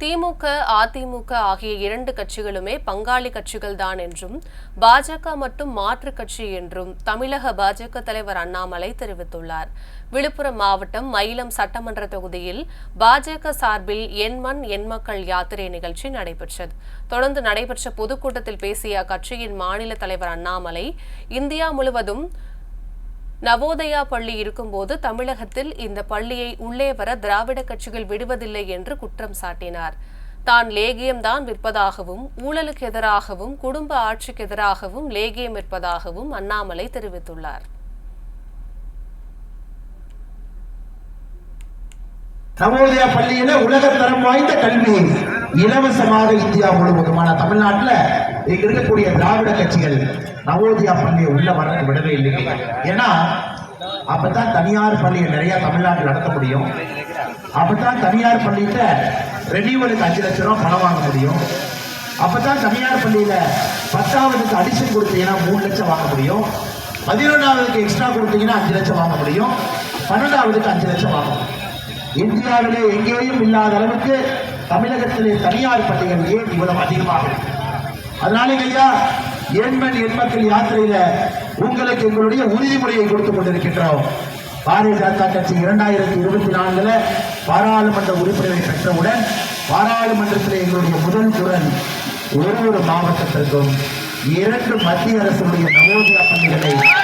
திமுக அதிமுக ஆகிய இரண்டு கட்சிகளுமே பங்காளி கட்சிகள் தான் என்றும் பாஜக மட்டும் மாற்று கட்சி என்றும் தமிழக பாஜக தலைவர் அண்ணாமலை தெரிவித்துள்ளார். விழுப்புரம் மாவட்டம் மயிலம் சட்டமன்ற தொகுதியில் பாஜக சார்பில் என் மண் என் மக்கள் யாத்திரை நிகழ்ச்சி நடைபெற்றது. தொடர்ந்து நடைபெற்ற பொதுக்கூட்டத்தில் பேசிய அக்கட்சியின் மாநில தலைவர் அண்ணாமலை இந்தியா முழுவதும் நவோதயா பள்ளி இருக்கும்போது தமிழகத்தில் இந்த பள்ளியை உள்ளே வர திராவிட கட்சிகள் விடுவதில்லை என்று குற்றம் சாட்டினார். தான் லேகியம்தான் விற்பதாகவும் ஊழலுக்கு எதிராகவும் குடும்ப ஆட்சிக்கு எதிராகவும் லேகியம் விற்பதாகவும் அண்ணாமலை தெரிவித்துள்ளார். நவோதயா பள்ளியில உலகத்தரம் வாய்ந்த கல்வி இலவசமாக இந்தியா முழுவதுமான தமிழ்நாட்டில் இங்க இருக்கக்கூடிய திராவிட கட்சிகள் நவோதயா பள்ளியை உள்ள வர விடவே இல்லைங்க ஏன்னா அப்பதான் தனியார் பள்ளியை நிறைய தமிழ்நாட்டில் நடத்த முடியும். அப்பதான் தனியார் பள்ளியில ரெனியூவலுக்கு அஞ்சு லட்சம் ரூபா பணம் வாங்க முடியும். அப்பதான் தனியார் பள்ளியில பத்தாவதுக்கு அடிஷன் கொடுத்தீங்கன்னா மூணு லட்சம் வாங்க முடியும். பதினொன்றாவதுக்கு எக்ஸ்ட்ரா கொடுத்தீங்கன்னா அஞ்சு லட்சம் வாங்க முடியும். பன்னெண்டாவதுக்கு அஞ்சு லட்சம் வாங்க முடியும். இந்தியாவிலே எங்கேயும் இல்லாத அளவுக்கு தமிழகத்திலே தனியார் பள்ளிகள் ஏன் இவ்வளவு அதிகமாக இருக்கு? அதனால ஐயா எண்மன் எண்மக்கள் யாத்திரையில உங்களுக்கு எங்களுடைய உறுதிமொழியை கொடுத்துக் கொண்டிருக்கின்றோம். பாரதிய ஜனதா கட்சி இரண்டாயிரத்தி இருபத்தி நான்குல பாராளுமன்ற உறுப்பினரை பெற்றவுடன் பாராளுமன்றத்தில் எங்களுடைய முதல் குரல் ஒரு ஒரு மாவட்டத்திற்கும் இரண்டு மத்திய அரசுடைய நவோதயா பள்ளிகளை